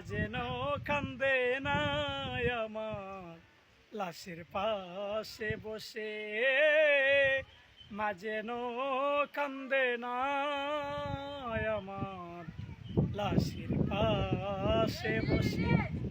যেন কান্দে না আমার। লাশের পাশে বসে মা যেন কান্দে না আমার। লাশের পাশে বসে